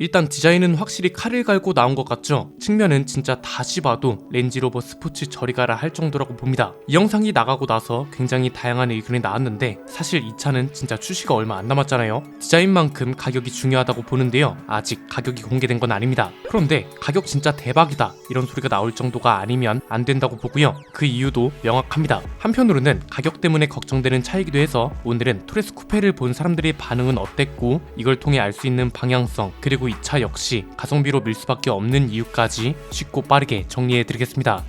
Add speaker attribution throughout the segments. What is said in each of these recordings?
Speaker 1: 일단 디자인은 확실히 칼을 갈고 나온 것 같죠? 측면은 진짜 다시 봐도 렌지로버 스포츠 저리 가라 할 정도라고 봅니다. 이 영상이 나가고 나서 굉장히 다양한 의견이 나왔는데 사실 이 차는 진짜 출시가 얼마 안 남았잖아요. 디자인만큼 가격이 중요하다고 보는데요. 아직 가격이 공개된 건 아닙니다. 그런데 가격 진짜 대박이다 이런 소리가 나올 정도가 아니면 안 된다고 보고요. 그 이유도 명확합니다. 한편으로는 가격 때문에 걱정되는 차이기도 해서 오늘은 토레스 쿠페를 본 사람들의 반응은 어땠고 이걸 통해 알 수 있는 방향성 그리고 이차 역시 가성비로 밀 수밖에 없는 이유까지 쉽고 빠르게 정리해 드리겠습니다.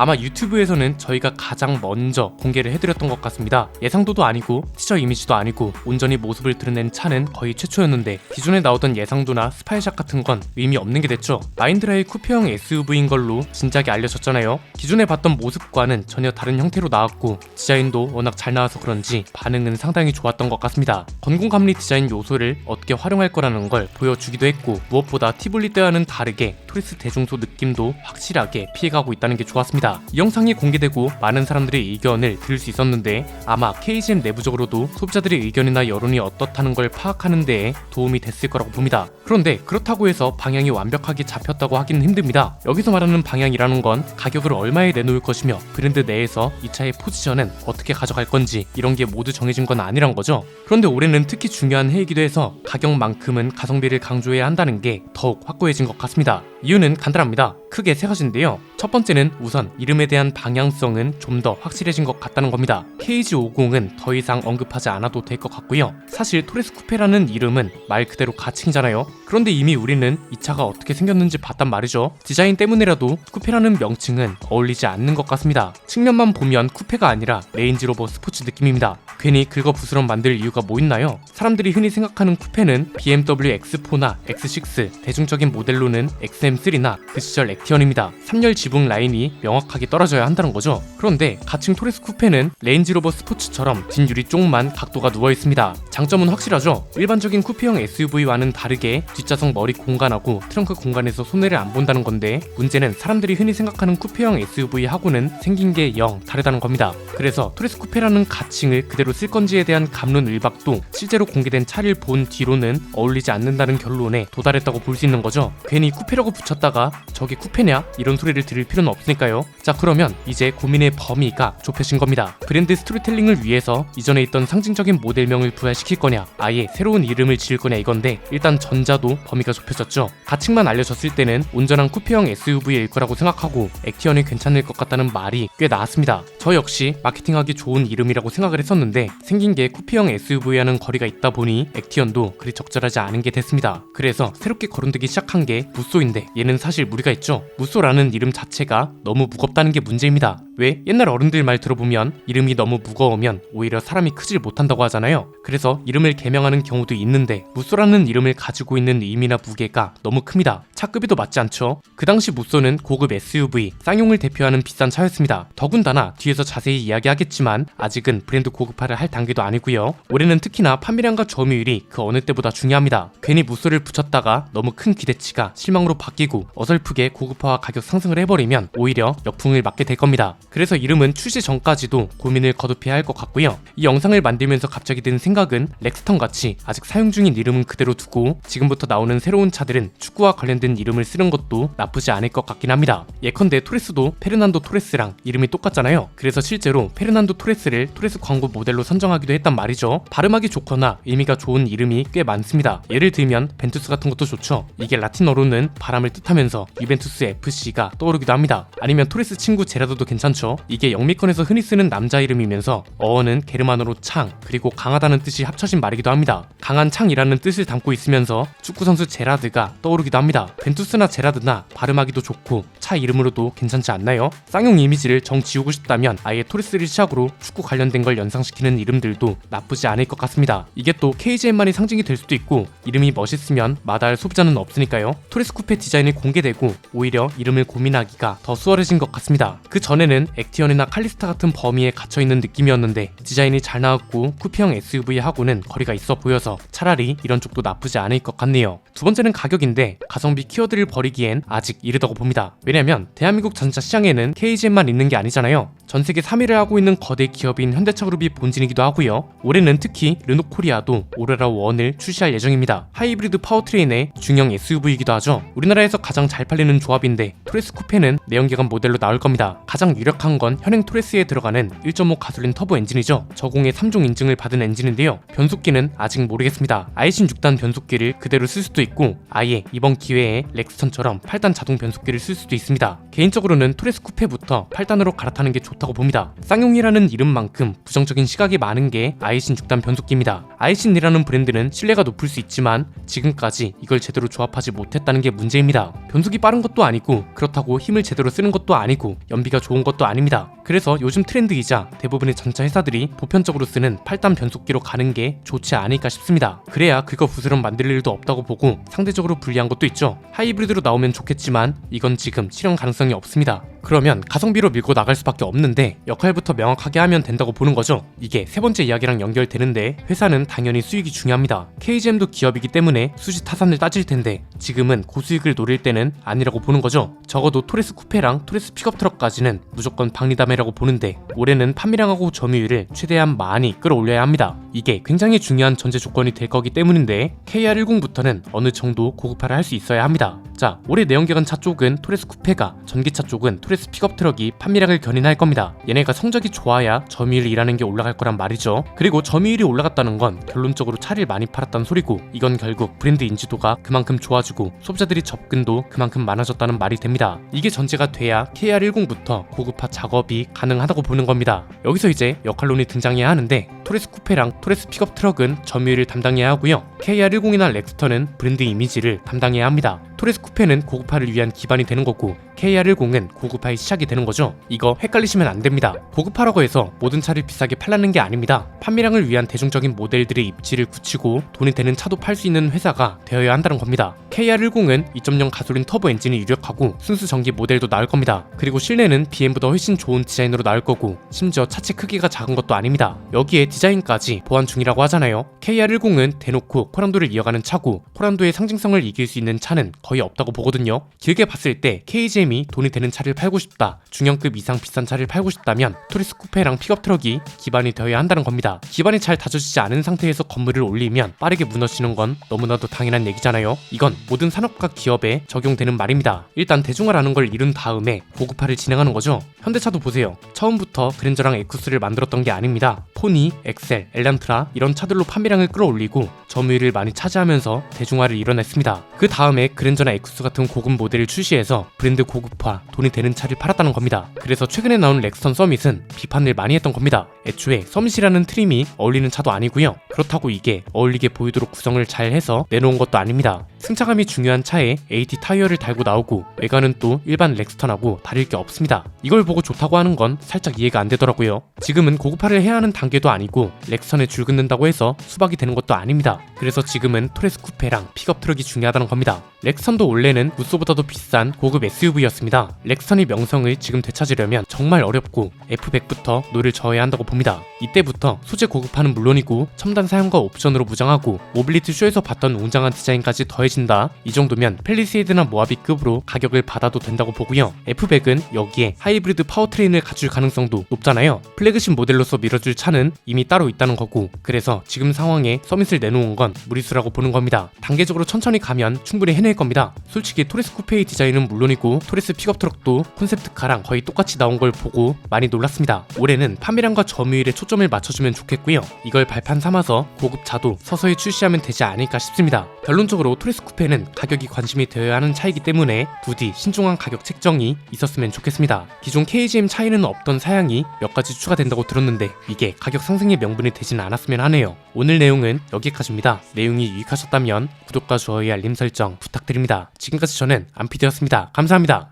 Speaker 1: 아마 유튜브에서는 저희가 가장 먼저 공개를 해드렸던 것 같습니다. 예상도도 아니고 티저 이미지도 아니고 온전히 모습을 드러낸 차는 거의 최초였는데 기존에 나오던 예상도나 스파이샷 같은 건 의미 없는 게 됐죠. 마인드라의 쿠페형 SUV인 걸로 진작에 알려졌잖아요. 기존에 봤던 모습과는 전혀 다른 형태로 나왔고 디자인도 워낙 잘 나와서 그런지 반응은 상당히 좋았던 것 같습니다. 건공감리 디자인 요소를 어떻게 활용할 거라는 걸 보여주기도 했고 무엇보다 티블리 때와는 다르게 토리스 대중소 느낌도 확실하게 피해가고 있다는 게 좋았습니다. 이 영상이 공개되고 많은 사람들의 의견을 들을 수 있었는데 아마 KGM 내부적으로도 소비자들의 의견이나 여론이 어떻다는 걸 파악하는 데에 도움이 됐을 거라고 봅니다. 그런데 그렇다고 해서 방향이 완벽하게 잡혔다고 하기는 힘듭니다. 여기서 말하는 방향이라는 건 가격을 얼마에 내놓을 것이며 브랜드 내에서 이 차의 포지션은 어떻게 가져갈 건지 이런 게 모두 정해진 건 아니란 거죠. 그런데 올해는 특히 중요한 해이기도 해서 가격만큼은 가성비를 강조해야 한다는 게 더욱 확고해진 것 같습니다. 이 유는 간단합니다. 크게 세 가지인데요. 첫 번째는 우선 이름에 대한 방향성은 좀 더 확실해진 것 같다는 겁니다. KG50은 더 이상 언급하지 않아도 될 것 같고요. 사실 토레스 쿠페라는 이름은 말 그대로 가칭이잖아요. 그런데 이미 우리는 이 차가 어떻게 생겼는지 봤단 말이죠. 디자인 때문이라도 쿠페라는 명칭은 어울리지 않는 것 같습니다. 측면만 보면 쿠페가 아니라 레인지로버 스포츠 느낌입니다. 괜히 긁어 부스럼 만들 이유가 뭐 있나요? 사람들이 흔히 생각하는 쿠페는 BMW X4나 X6, 대중적인 모델로는 XM3나 그 시절 액티언입니다. 3열 지붕 라인이 명확하게 떨어져야 한다는 거죠. 그런데 가칭 토레스 쿠페는 레인지로버 스포츠처럼 뒷유리 쪽만 각도가 누워 있습니다. 장점은 확실하죠. 일반적인 쿠페형 SUV와는 다르게 뒷좌석 머리 공간하고 트렁크 공간에서 손해를 안 본다는 건데 문제는 사람들이 흔히 생각하는 쿠페형 SUV하고는 생긴 게 영 다르다는 겁니다. 그래서 토레스 쿠페라는 가칭을 그대로 쓸 건지에 대한 감론을박도 실제로 공개된 차를 본 뒤로는 어울리지 않는다는 결론에 도달했다고 볼 수 있는 거죠. 괜히 쿠페라고 붙였다가 저게 쿠페냐 이런 소리를 들을 필요는 없으니까요. 자 그러면 이제 고민의 범위가 좁혀진 겁니다. 브랜드 스토리텔링을 위해서 이전에 있던 상징적인 모델명을 부활시킬 거냐 아예 새로운 이름을 지을 거냐 이건데 일단 전자도 범위가 좁혀졌죠. 가칭만 알려졌을 때는 온전한 쿠페형 SUV일 거라고 생각하고 액티언이 괜찮을 것 같다는 말이 꽤 나왔습니다. 저 역시 마케팅하기 좋은 이름이라고 생각을 했었는데 생긴 게 쿠페형 SUV와는 거리가 있다 보니 액티언도 그리 적절하지 않은 게 됐습니다. 그래서 새롭게 거론되기 시작한 게 무쏘인데 얘는 사실 무리가 있죠. 무쏘라는 이름 자체가 너무 무겁다는 게 문제입니다. 왜? 옛날 어른들 말 들어보면 이름이 너무 무거우면 오히려 사람이 크질 못한다고 하잖아요. 그래서 이름을 개명하는 경우도 있는데 무쏘라는 이름을 가지고 있는 의미나 무게가 너무 큽니다. 차급에도 맞지 않죠. 그 당시 무쏘는 고급 SUV, 쌍용을 대표하는 비싼 차였습니다. 더군다나 뒤에서 자세히 이야기하겠지만 아직은 브랜드 고급화를 할 단계도 아니고요. 올해는 특히나 판매량과 점유율이 그 어느 때보다 중요합니다. 괜히 무쏘를 붙였다가 너무 큰 기대치가 실망으로 바뀌고 어설프게 고급화와 가격 상승을 해버리면 오히려 역풍을 맞게 될 겁니다. 그래서 이름은 출시 전까지도 고민을 거듭해야 할 것 같고요. 이 영상을 만들면서 갑자기 든 생각은 렉스턴 같이 아직 사용 중인 이름은 그대로 두고 지금부터 나오는 새로운 차들은 축구와 관련된 이름을 쓰는 것도 나쁘지 않을 것 같긴 합니다. 예컨대 토레스도 페르난도 토레스랑 이름이 똑같잖아요. 그래서 실제로 페르난도 토레스를 토레스 광고 모델로 선정하기도 했단 말이죠. 발음하기 좋거나 의미가 좋은 이름이 꽤 많습니다. 예를 들면 벤투스 같은 것도 좋죠. 이게 라틴어로는 바람을 뜻하면서 유벤투스 FC가 떠오르기도 합니다. 아니면 토레스 친구 제라도도 괜찮죠. 이게 영미권에서 흔히 쓰는 남자 이름이면서 어어는 게르만어로 창 그리고 강하다는 뜻이 합쳐진 말이기도 합니다. 강한 창이라는 뜻을 담고 있으면서 축구 선수 제라드가 떠오르기도 합니다. 벤투스나 제라드나 발음하기도 좋고 차 이름으로도 괜찮지 않나요? 쌍용 이미지를 정 지우고 싶다면 아예 토레스를 시작으로 축구 관련된 걸 연상시키는 이름들도 나쁘지 않을 것 같습니다. 이게 또 KGM만이 상징이 될 수도 있고 이름이 멋있으면 마다할 소비자는 없으니까요. 토레스 쿠페 디자인이 공개되고 오히려 이름을 고민하기가 더 수월해진 것 같습니다. 그 전에는 액티언이나 칼리스타 같은 범위에 갇혀 있는 느낌이었는데 디자인이 잘 나왔고 쿠페형 SUV하고는 거리가 있어 보여서 차라리 이런 쪽도 나쁘지 않을 것 같네요. 두 번째는 가격인데 가성비 키워드를 버리기엔 아직 이르다고 봅니다. 왜냐면 대한민국 전자 시장에는 KGM만 있는 게 아니잖아요. 전 세계 3위를 하고 있는 거대 기업인 현대차그룹이 본진이기도 하고요. 올해는 특히 르노코리아도 오레라 원을 출시할 예정입니다. 하이브리드 파워트레인의 중형 SUV이기도 하죠. 우리나라에서 가장 잘 팔리는 조합인데 토레스 쿠페는 내연기관 모델로 나올 겁니다. 가장 유력 한 건 현행 토레스에 들어가는 1.5 가솔린 터보 엔진이죠. 저공의 3종 인증을 받은 엔진인데요. 변속기는 아직 모르겠습니다. 아이신 6단 변속기를 그대로 쓸 수도 있고 아예 이번 기회에 렉스턴처럼 8단 자동 변속기를 쓸 수도 있습니다. 개인적으로는 토레스 쿠페부터 8단으로 갈아타는 게 좋다고 봅니다. 쌍용이라는 이름만큼 부정적인 시각이 많은 게 아이신 6단 변속기입니다. 아이신이라는 브랜드는 신뢰가 높을 수 있지만 지금까지 이걸 제대로 조합하지 못했다는 게 문제입니다. 변속이 빠른 것도 아니고 그렇다고 힘을 제대로 쓰는 것도 아니고 연비가 좋은 것도 아닙니다. 그래서 요즘 트렌드이자 대부분의 전차 회사들이 보편적으로 쓰는 8단 변속기로 가는 게 좋지 않을까 싶습니다. 그래야 그거 부스럼 만들 일도 없다고 보고 상대적으로 불리한 것도 있죠. 하이브리드로 나오면 좋겠지만 이건 지금 실현 가능성이 없습니다. 그러면 가성비로 밀고 나갈 수밖에 없는데 역할부터 명확하게 하면 된다고 보는 거죠. 이게 세 번째 이야기랑 연결되는데 회사는 당연히 수익이 중요합니다. KGM도 기업이기 때문에 수지 타산을 따질 텐데 지금은 고수익을 노릴 때는 아니라고 보는 거죠. 적어도 토레스 쿠페랑 토레스 픽업 트럭까지는 무조건 박리담회라고 보는데 올해는 판매량하고 점유율을 최대한 많이 끌어올려야 합니다. 이게 굉장히 중요한 전제 조건이 될 거기 때문인데 KR10부터는 어느 정도 고급화를 할 수 있어야 합니다. 자, 올해 내연기관 차 쪽은 토레스 쿠페가, 전기차 쪽은 토레스 픽업 트럭이 판매량을 견인할 겁니다. 얘네가 성적이 좋아야 점유율이 일하는 게 올라갈 거란 말이죠. 그리고 점유율이 올라갔다는 건 결론적으로 차를 많이 팔았다는 소리고 이건 결국 브랜드 인지도가 그만큼 좋아지고 소비자들이 접근도 그만큼 많아졌다는 말이 됩니다. 이게 전제가 돼야 KR10부터 고급화 작업이 가능하다고 보는 겁니다. 여기서 이제 역할론이 등장해야 하는데 토레스 쿠페랑 토레스 픽업 트럭은 점유율을 담당해야 하고요. KR10이나 렉스턴은 브랜드 이미지를 담당해야 합니다. 토레스 쿠페는 고급화를 위한 기반이 되는 거고 KR10은 고급화의 시작이 되는 거죠. 이거 헷갈리시면 안 됩니다. 고급화라고 해서 모든 차를 비싸게 팔라는 게 아닙니다. 판매량을 위한 대중적인 모델들의 입지를 굳히고 돈이 되는 차도 팔 수 있는 회사가 되어야 한다는 겁니다. KR10은 2.0 가솔린 터보 엔진이 유력하고 순수 전기 모델도 나올 겁니다. 그리고 실내는 BM보다 훨씬 좋은 디자인으로 나올 거고 심지어 차체 크기가 작은 것도 아닙니다. 여기에 디자인까지 보완 중이라고 하잖아요. KR10은 대놓고 코란도를 이어가는 차고 코란도의 상징성을 이길 수 있는 차는 거의 없다고 보거든요. 길게 봤을 때 KGM이 돈이 되는 차를 팔고 싶다. 중형급 이상 비싼 차를 팔고 싶다면 토리스 쿠페랑 픽업 트럭이 기반이 되어야 한다는 겁니다. 기반이 잘 다져지지 않은 상태에서 건물을 올리면 빠르게 무너지는 건 너무나도 당연한 얘기잖아요. 이건 모든 산업과 기업에 적용되는 말입니다. 일단 대중화라는 걸 이룬 다음에 고급화를 진행하는 거죠. 현대차도 보세요. 처음부터 그랜저랑 에쿠스를 만들었던 게 아닙니다. 포니, 엑셀, 엘란트라 이런 차들로 판매량을 끌어올리고 점유율을 많이 차지하면서 대중화를 이뤄냈습니다. 그 다음에 그랜저나 에쿠스 같은 고급 모델을 출시해서 브랜드 고급화, 돈이 되는 차를 팔았다는 겁니다. 그래서 최근에 나온 렉스턴 서밋은 비판을 많이 했던 겁니다. 애초에 서밋이라는 트림이 어울리는 차도 아니고요. 그렇다고 이게 어울리게 보이도록 구성을 잘 해서 내놓은 것도 아닙니다. 승차감이 중요한 차에 AT 타이어를 달고 나오고 외관은 또 일반 렉스턴하고 다를 게 없습니다. 이걸 보고 좋다고 하는 건 살짝 이해가 안 되더라고요. 지금은 고급화를 해야 하는 단계도 아니고 렉스턴에 줄 긋는다고 해서 수박이 되는 것도 아닙니다. 그래서 지금은 토레스 쿠페랑 픽업 트럭이 중요하다는 겁니다. 렉스턴도 원래는 무쏘보다도 비싼 고급 SUV였습니다. 렉스턴의 명성을 지금 되찾으려면 정말 어렵고 F100부터 노를 저어야 한다고 봅니다. 이때부터 소재 고급화는 물론이고 첨단 사용과 옵션으로 무장하고 모빌리티 쇼에서 봤던 웅장한 디자인까지 더해 진다. 이 정도면 펠리세이드나 모하비급으로 가격을 받아도 된다고 보고요. F100은 여기에 하이브리드 파워트레인을 갖출 가능성도 높잖아요. 플래그십 모델로서 밀어줄 차는 이미 따로 있다는 거고 그래서 지금 상황에 서밋을 내놓은 건 무리수라고 보는 겁니다. 단계적으로 천천히 가면 충분히 해낼 겁니다. 솔직히 토레스 쿠페의 디자인은 물론이고 토레스 픽업 트럭도 콘셉트카랑 거의 똑같이 나온 걸 보고 많이 놀랐습니다. 올해는 판매량과 점유율에 초점을 맞춰주면 좋겠고요. 이걸 발판 삼아서 고급차도 서서히 출시하면 되지 않을까 싶습니다. 결론적으로 토레스 쿠페는 가격이 관심이 되어야 하는 차이기 때문에 부디 신중한 가격 책정이 있었으면 좋겠습니다. 기존 KGM 차이는 없던 사양이 몇 가지 추가된다고 들었는데 이게 가격 상승의 명분이 되진 않았으면 하네요. 오늘 내용은 여기까지입니다. 내용이 유익하셨다면 구독과 좋아요 알림 설정 부탁드립니다. 지금까지 저는 안피디였습니다. 감사합니다.